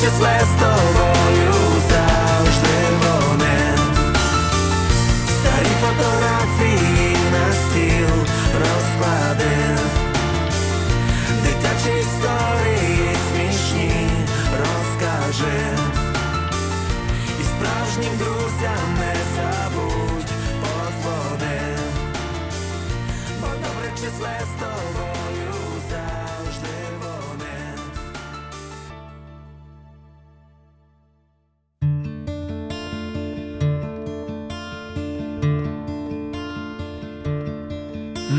числе з тобою завжди вони. Старі фотографії на стіл розкладив Дитячі історії смішні розкажи. І справжнім друзям не забудь подзвони. Бо добре числе з тобою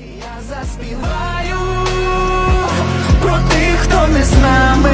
Я заспіваю про тих, хто не з нами,